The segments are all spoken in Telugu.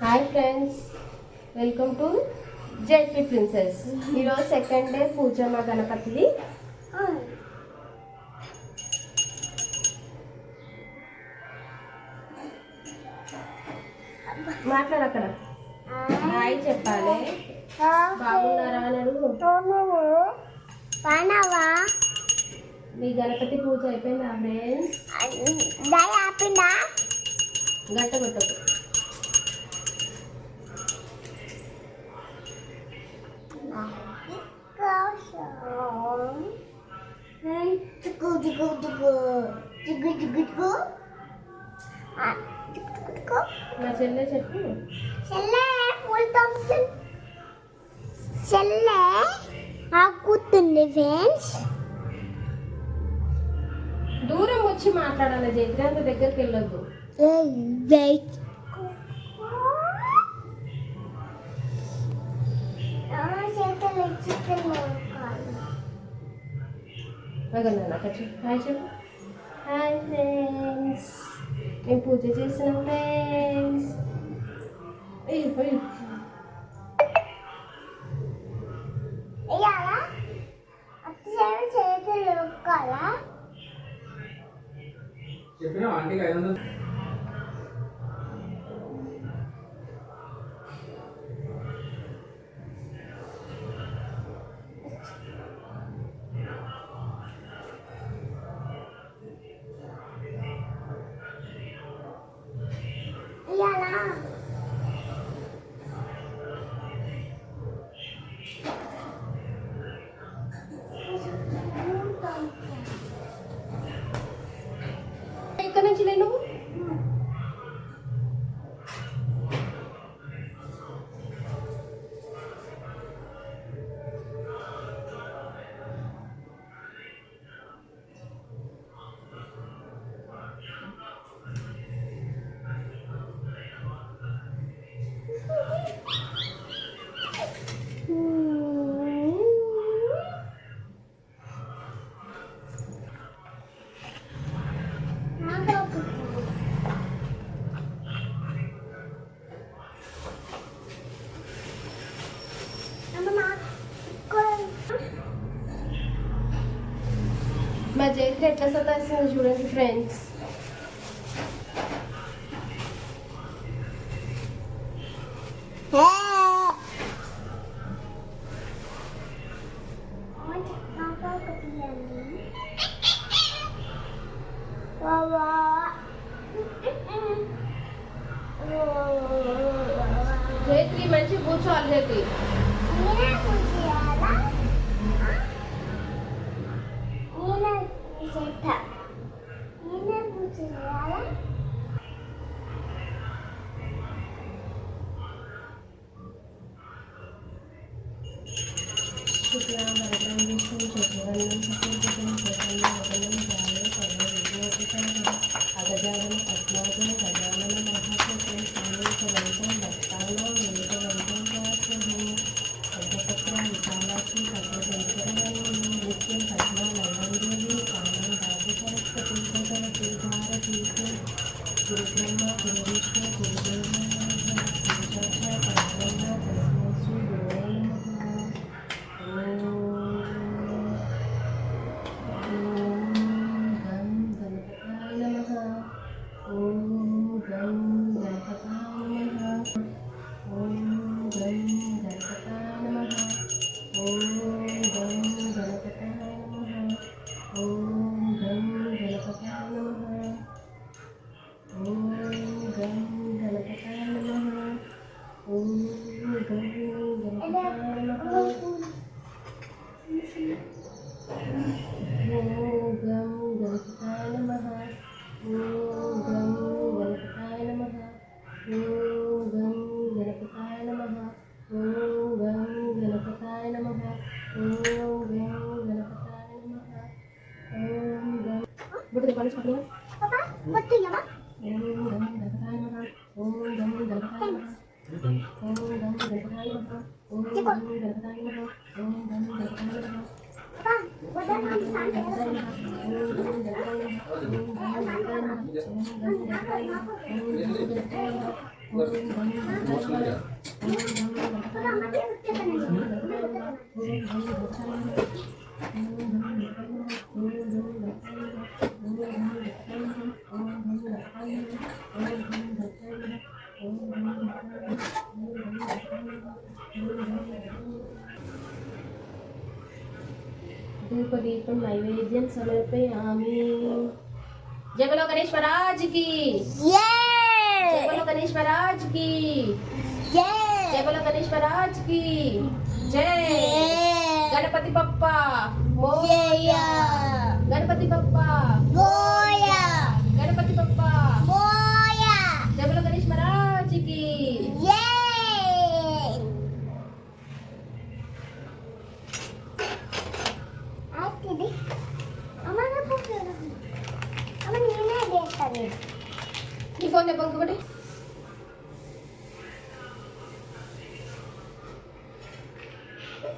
Hi friends welcome to ZP princess ఈరోజు సెకండ్ డే పూజ మా గణపతిది. మాట్లాడు అక్కడ. హాయ్ చెప్పాలి. బాగున్నారా అని అడుగు. మీ గణపతి పూజ అయిపోయిందా ఫ్రెండ్స్ దయ ఆపిందా? గంట కొట్టకు. నా చెల్లె చెప్పు. చెల్లె ఫుల్ థౌసండ్ చెల్లె ఆకుతుంది ఫ్రెండ్స్. దూరం వచ్చి మాట్లాడాలి జగ్రాంత దగ్గరికి వెళ్ళొద్దు. హాయ్ ఫ్రెండ్స్ నేను పూజ చేసిన ఫ్రెండ్స్ చెప్పినా ఆంటీకి ఐదు వందలు Yeah. देखिए ఎట్లా సతాయిస్తుందో చూడండి ఫ్రెండ్స్ చేతి మంచి కూర్చోవాలి చేతి cerita. Ini bu cerita. Thank you. Thank you. Papa, धूपदीपं नैवेद्यं समर्पयामि। जगलोकरेश्वराज की। जय बोलो गणेश महाराज की जय जय बोलो गणेश महाराज की जय गणपति पप्पा मोया गणपति पप्पा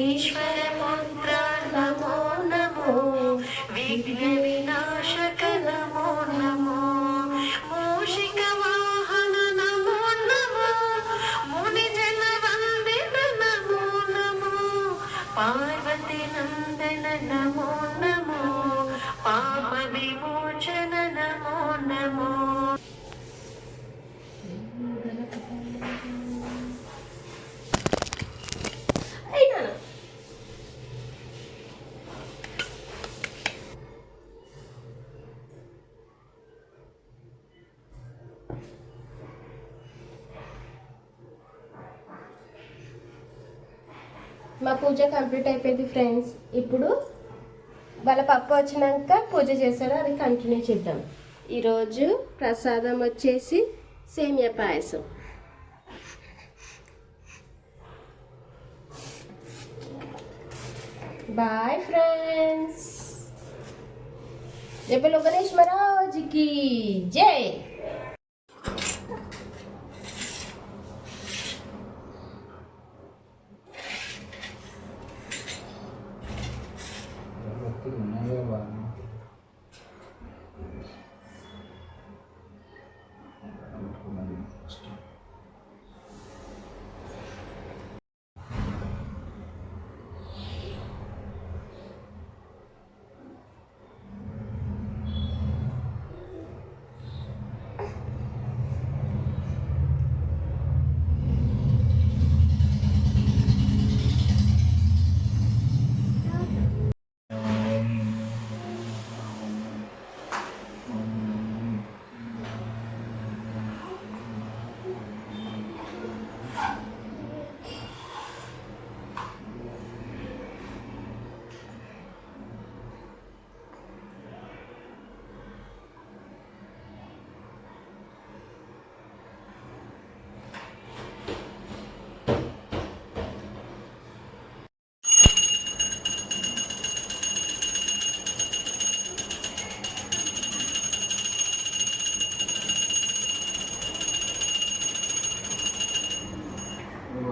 ईश्वर मन्त्र नमो नमो विघ्न विनाशक नमो नमो मूषिक वाहन नमो नमो मुनि जन वंदित नमो नमो पार्वती नंदन नमो नमो पाप विमोचन नमो नमो మా పూజ కంప్లీట్ అయిపోయింది ఫ్రెండ్స్. ఇప్పుడు వాళ్ళ పప్ప వచ్చినాక పూజ చేశారు అది కంటిన్యూ చేద్దాం. ఈరోజు ప్రసాదం వచ్చేసి సేమియా పాయసం. బాయ్ ఫ్రెండ్స్ రేపు గణేష్ మహారాజ్కి జై!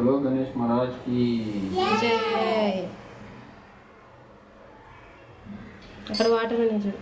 बोलो गणेश महाराज की జై అక్కడ వాటర్ అనేది చూడు